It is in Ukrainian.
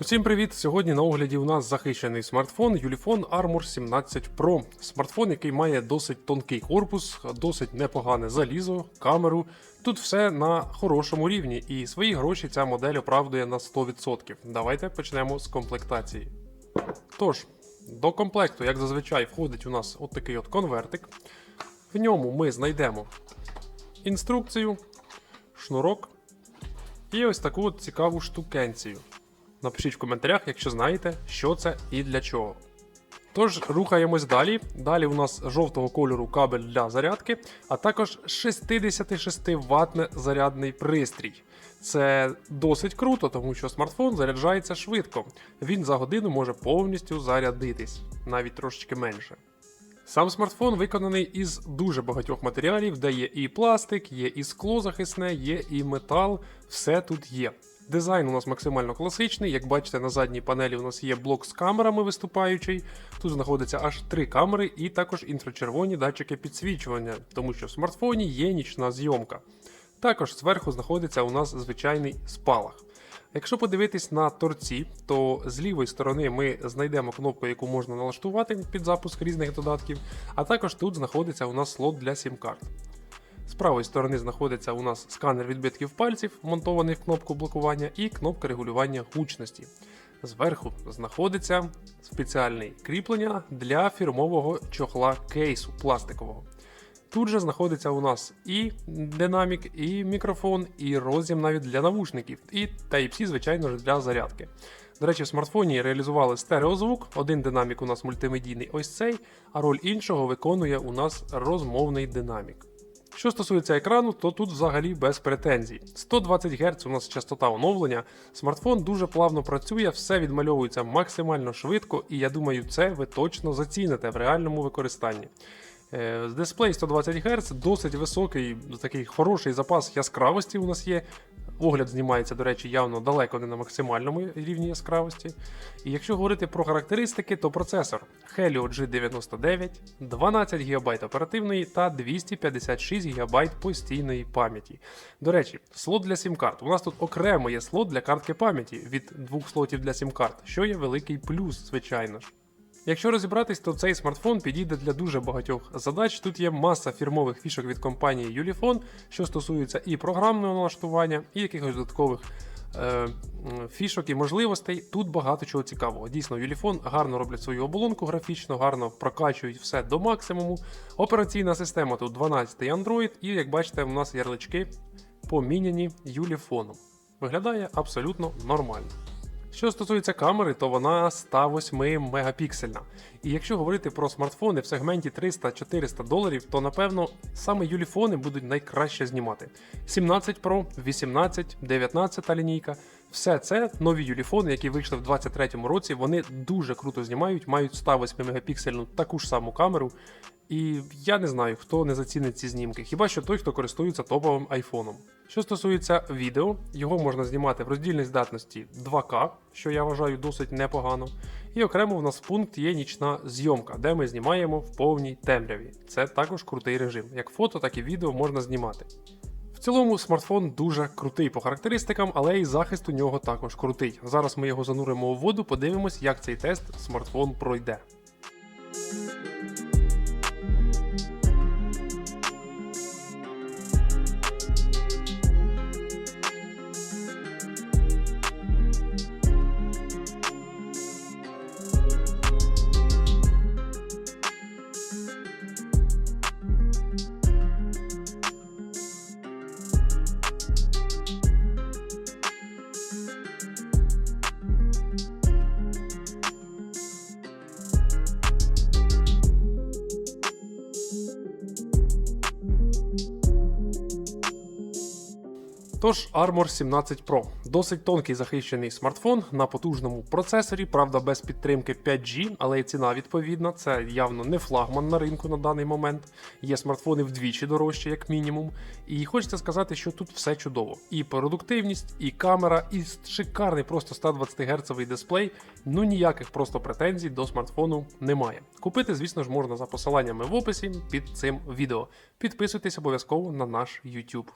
Усім привіт! Сьогодні на огляді у нас захищений смартфон Ulefone Armor 17 Pro. Смартфон, який має досить тонкий корпус, досить непогане залізо, камеру. Тут все на хорошому рівні, і свої гроші ця модель оправдує на 100%. Давайте почнемо з комплектації. Тож, до комплекту, як зазвичай, входить у нас от такий от конвертик. В ньому ми знайдемо інструкцію, шнурок і ось таку от цікаву штукенцію. Напишіть в коментарях, якщо знаєте, що це і для чого. Тож, рухаємось далі. Далі у нас жовтого кольору кабель для зарядки, а також 66 ватний зарядний пристрій. Це досить круто, тому що смартфон заряджається швидко. Він за годину може повністю зарядитись, навіть трошечки менше. Сам смартфон виконаний із дуже багатьох матеріалів, де є і пластик, є і скло захисне, є і метал, все тут є. Дизайн у нас максимально класичний. Як бачите, на задній панелі у нас є блок з камерами виступаючий. Тут знаходиться аж три камери і також інфрачервоні датчики підсвічування, тому що в смартфоні є нічна зйомка. Також зверху знаходиться у нас звичайний спалах. Якщо подивитись на торці, то з лівої сторони ми знайдемо кнопку, яку можна налаштувати під запуск різних додатків, а також тут знаходиться у нас слот для сім-карт. З правої сторони знаходиться у нас сканер відбитків пальців, вмонтований в кнопку блокування, і кнопка регулювання гучності. Зверху знаходиться спеціальне кріплення для фірмового чохла кейсу пластикового. Тут же знаходиться у нас і динамік, і мікрофон, і роз'єм навіть для навушників, і Type-C, звичайно ж, для зарядки. До речі, в смартфоні реалізували стереозвук, один динамік у нас мультимедійний ось цей, а роль іншого виконує у нас розмовний динамік. Що стосується екрану, то тут взагалі без претензій. 120 Гц у нас частота оновлення. Смартфон дуже плавно працює, все відмальовується максимально швидко, і я думаю, це ви точно заціните в реальному використанні. З Дисплей 120 Гц, досить високий, такий хороший запас яскравості у нас є. Огляд знімається, до речі, явно далеко не на максимальному рівні яскравості. І якщо говорити про характеристики, то процесор Helio G99, 12 ГБ оперативної та 256 ГБ постійної пам'яті. До речі, слот для сім-карт. У нас тут окремо є слот для картки пам'яті від двох слотів для сім-карт, що є великий плюс, звичайно ж. Якщо розібратись, то цей смартфон підійде для дуже багатьох задач. Тут є маса фірмових фішок від компанії Ulefone, що стосується і програмного налаштування, і якихось додаткових е, фішок і можливостей. Тут багато чого цікавого. Дійсно, Ulefone гарно роблять свою оболонку графічно, гарно прокачують все до максимуму. Операційна система тут 12 Android, і як бачите, у нас ярлички поміняні Ulefone. Виглядає абсолютно нормально. Що стосується камери, то вона 108 мегапіксельна. І якщо говорити про смартфони в сегменті 300-400 доларів, то напевно саме юліфони будуть найкраще знімати. 17 Pro, 18, 19 лінійка. Все це нові юліфони, які вийшли в 2023 році. Вони дуже круто знімають, мають 108 мегапіксельну таку ж саму камеру. І я не знаю, хто не зацінить ці знімки, хіба що той, хто користується топовим айфоном. Що стосується відео, його можна знімати в роздільній здатності 2К, що я вважаю досить непогано. І окремо в нас пункт є нічна зйомка, де ми знімаємо в повній темряві. Це також крутий режим. Як фото, так і відео можна знімати. Цілому смартфон дуже крутий по характеристикам, але і захист у нього також крутий. Зараз ми його зануримо у воду, подивимось, як цей тест смартфон пройде. Тож Armor 17 Pro досить тонкий захищений смартфон на потужному процесорі, правда, без підтримки 5G, але і ціна відповідна. Це явно не флагман на ринку на даний момент. Є смартфони вдвічі дорожчі, як мінімум. І хочеться сказати, що тут все чудово. І продуктивність, і камера, і шикарний просто 120 Гц дисплей. Ну ніяких просто претензій до смартфону немає. Купити, звісно ж, можна за посиланнями в описі під цим відео. Підписуйтесь обов'язково на наш YouTube.